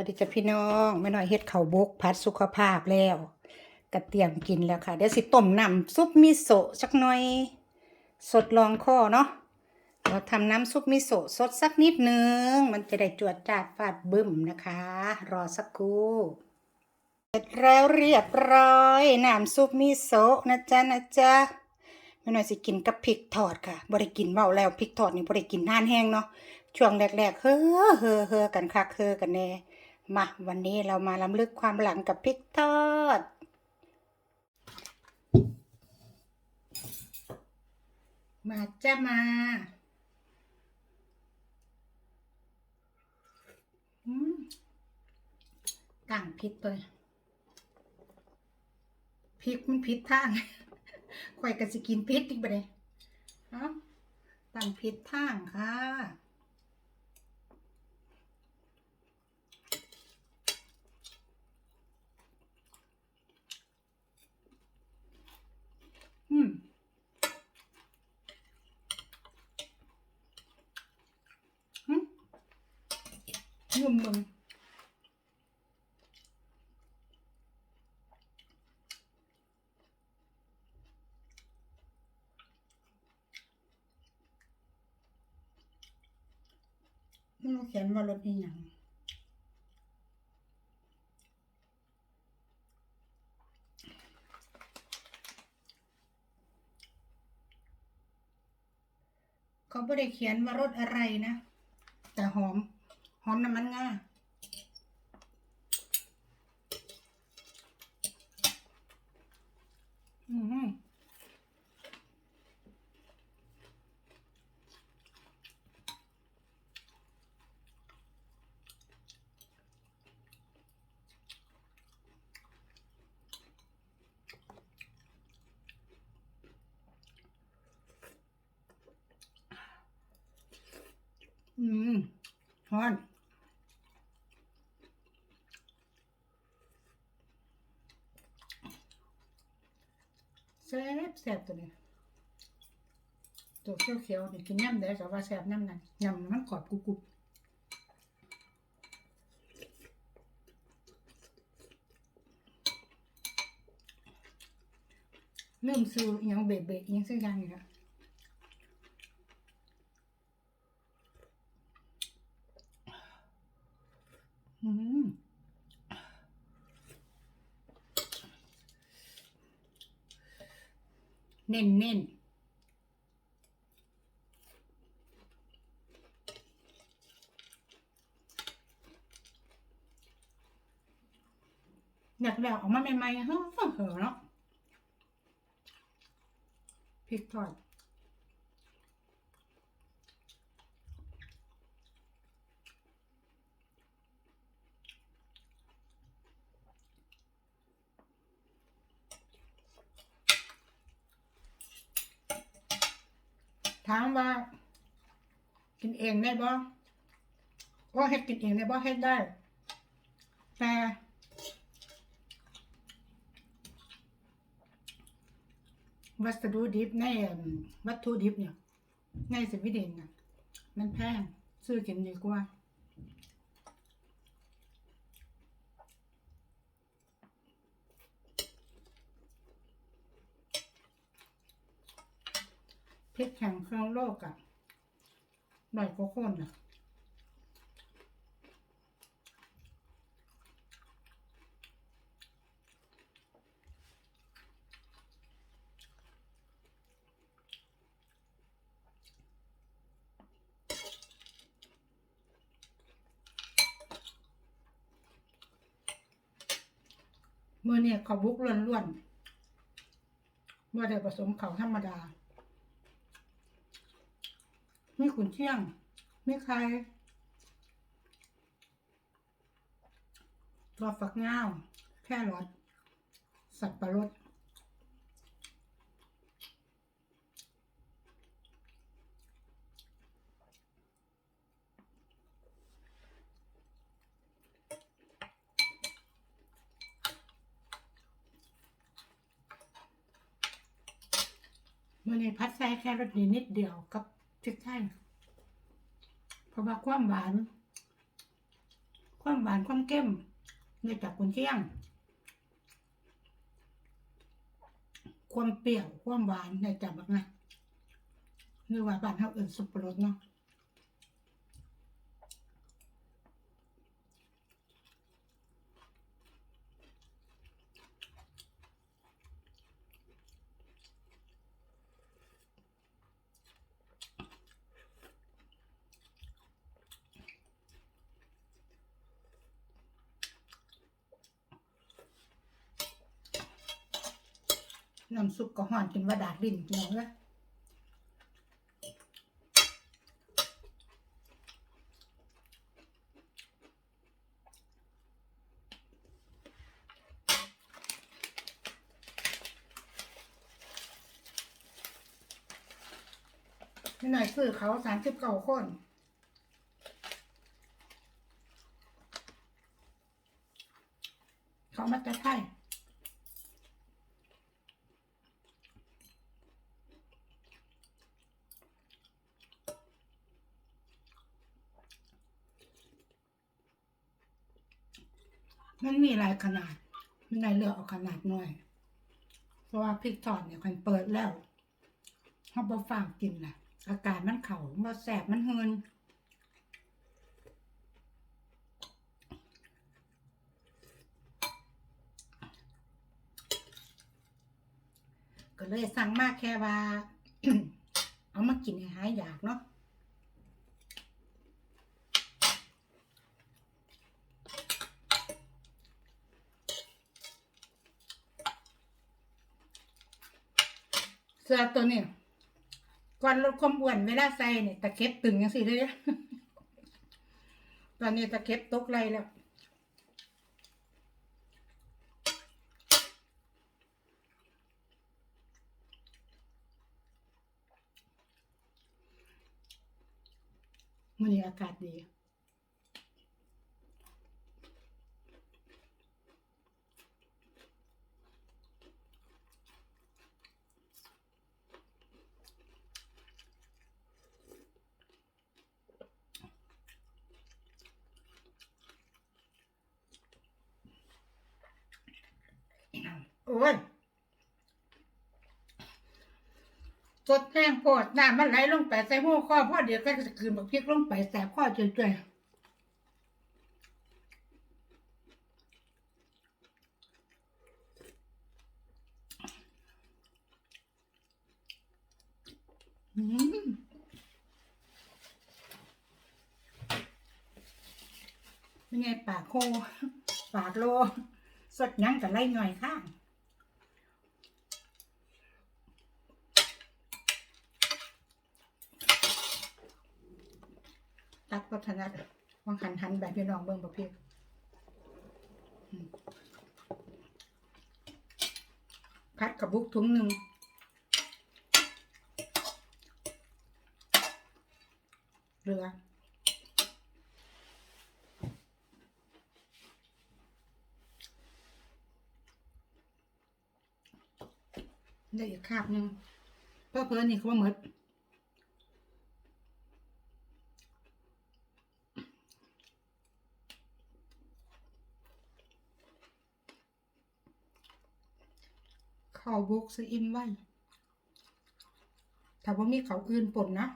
วัสดีจ้ะพี่น้องแม่น้อยเฮ็ดข้าวบกพัดสุขภาพแล้วกระเตียมกินแล้วค่ะ เดี๋ยวสิต้มน้ำซุปมิโซะสักหน่อย สดลองข้อเนาะเราทำน้ำซุปมิโซะสดสักนิดนึง มันจะได้จวดจาดฟาดบึ้มนะคะ รอสักครู่เสร็จแล้วเรียบร้อยน้ำซุปมิโซะนะจ๊ะนะจ๊ะแม่น้อยสิกินกับพริกทอดค่ะบ่ได้กินเมาแล้วพริกทอดนี่บ่ได้กินนานแห้งเนาะช่วงแรกๆเฮ้อเฮ้อเฮ้อกันคักเฮ้อกันแน่ มาวันนี้เรามาล้ำลึกความหลังกับพริกทอด มาจ้ามาต่างพิษตัวพริกมันพิษทางข่อยก็สิกินพิษอีกบ่เด้เอ้าต่างพิษทางค่ะ อืมอืม ยุ่มมึงมันเขียนว่ารถอีหยัง เขาไม่ได้เขียนว่ารสอะไรนะ แต่หอม หอมน้ำมันงาอืม อืมฮอนแซ่บแซ่บตัวนี้ตัวเขียวเขียวๆนี่กินย่ำได้แต่ว่าแซ่บน้ำนั่นยำมันกรอบกรุบกรุบเริ่มซื้อยังเบะเบะยังสักอย่างอยู่แล้วอืม เน้นเน้นอยากแบบออกมาใหม่ๆเฮ้อเหอเนาะพริกทอด ถามว่า กินเองได้บ่ว่าเฮ็ดกินเองได้บ่เฮ็ดได้ แต่วัสดุดิบในอั่นวัตถุดิบเนี่ยในสวีเดนน่ะ มันแพงซื้อกินดีกว่า พริกแข็งเครื่องโลกอะใบโกโก้นอะมือเนี่ยเขาบุกล้วนๆว่าได้ผสมเขาธรรมดา ขุนเชียง ไมีใครตัวฝักงาว แค่รสสับปะรดมื่อนี้พัดใส่แค่รสดีนิดเดียวกับ พริกไทยเพราะว่าความหวาน ความหวานความเข้มเนี่ยจากกุนเชียง ความเปรี้ยวความหวานเนี่ยจากบักนะหรือว่าบ้านเขาเอิ้นสุปรสเนาะ น้ำซุปก็ห่อนจนว่าดาดลิ้นพี่น้องเอ้ยไม่หน่อยซื้อเขาสามสิบเก้าคนเขามาจะไทย มันมีหลายขนาดไม่ได้เลือกเอาขนาดหน้อย เพราะว่าพริกทอดเนี่ยคันเปิดแล้วเขาบ่ฟังกินนะอากาศมันเข่าบ่แสบมันเฮินก็เลยสั่งมากแค่ว่า เอามากินให้หายอยากเนาะ สื้อตัวนี้ก่อนลดความอ้วนเวลาใส่เนี่ยตะเข็บตึงยังสิเลยตอนนี้ตะเข็บตกไรแล้วมันนี้อากาศดี โอ้ ยสดแห้งโพดน้ำมันไหลลงไปใส่หัวข้อพ่อเดี๋ยวก็จะคืนบักพริกลงไปแสบข้อจ่อยๆอืมไม่ไงปากโค ปากโล สดยังกับไล่หน่อยข้า ตักวัฒนัดวางหันหันแบบพี่น้องเบิ่งประเภทพัดกับบุกถุงหนึ่งเรือได้อีกคาบหนึ่งเพื่อเพื่อนี่เขาว่าหมดข้าวบุก ซื้ออิ่มไว้ถ้าว่ามีเขาอื่นปนนะ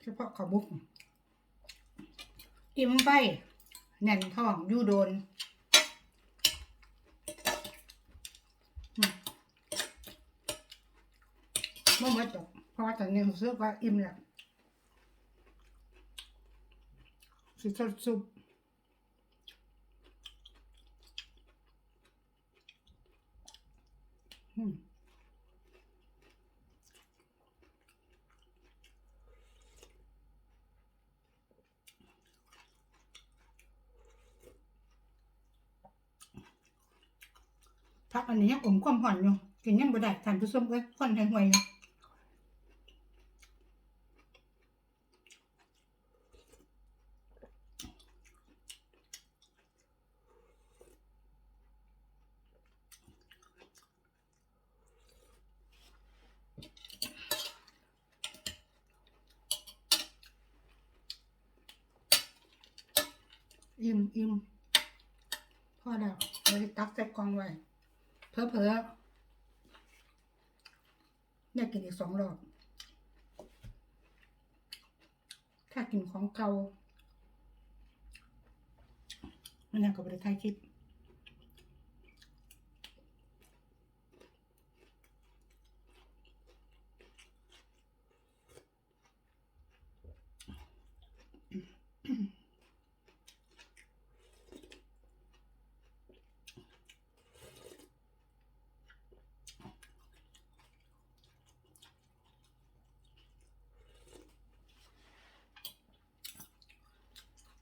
เฉพาะเขาบุกอิ่มไว้แน่นท้องอยู่โดนไม่หมดหรอกเพราะว่าตอนนี้รู้สึกว่าอิ่มแล้วสิสดซุปอืม พักอันนี้ยังอมความหอนอยู่กินยังบ่ได้ทานผู้ชมเอ้ยคนแทยห่วอยู่ อิ่มอิ่มพอแล้วเลยตักใส่กองไว้ เพอเพอๆเนี่ยกินอีกสองรอบ ถ้ากินของเก่ามันยังกับประเทศไทยคิด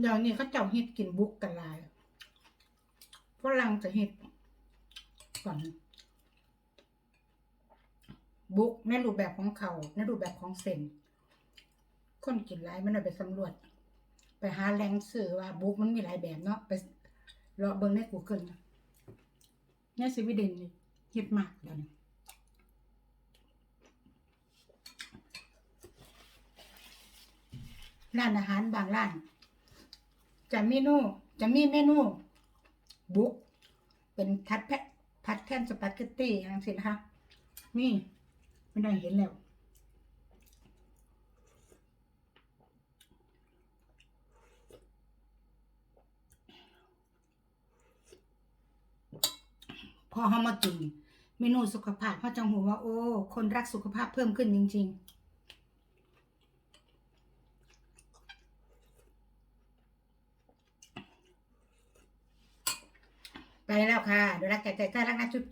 เดี๋ยวนี้เขาเจ้าเฮ็ดกินบุกกันหลายฝรั่งจะเฮ็ดก่อนบุกในรูปแบบของเขาในรูปแบบของเซนคนกินหลายมันเอาไปสำรวจ ไปหาแหล่งซื้อว่าบุกมันมีหลายแบบเนาะไปเลาะเบิ่งใน Google ในสวีเดนนี่เฮ็ดมากเดี๋ยวนี้ร้านอาหารบางร้าน จะเมนูจะมีเมนูบุกเป็นทัดแพะพัดแท่นสปาเกตตี้อย่างสินะคะนี่ไม่ได้เห็นแล้วพอเขามากินเมนูสุขภาพเขาจังหูว่าโอ้ คนรักสุขภาพเพิ่มขึ้นจริง ๆ แล้วค่ะเดี๋ยรักแก่ใจใจรักนะจุ๊บ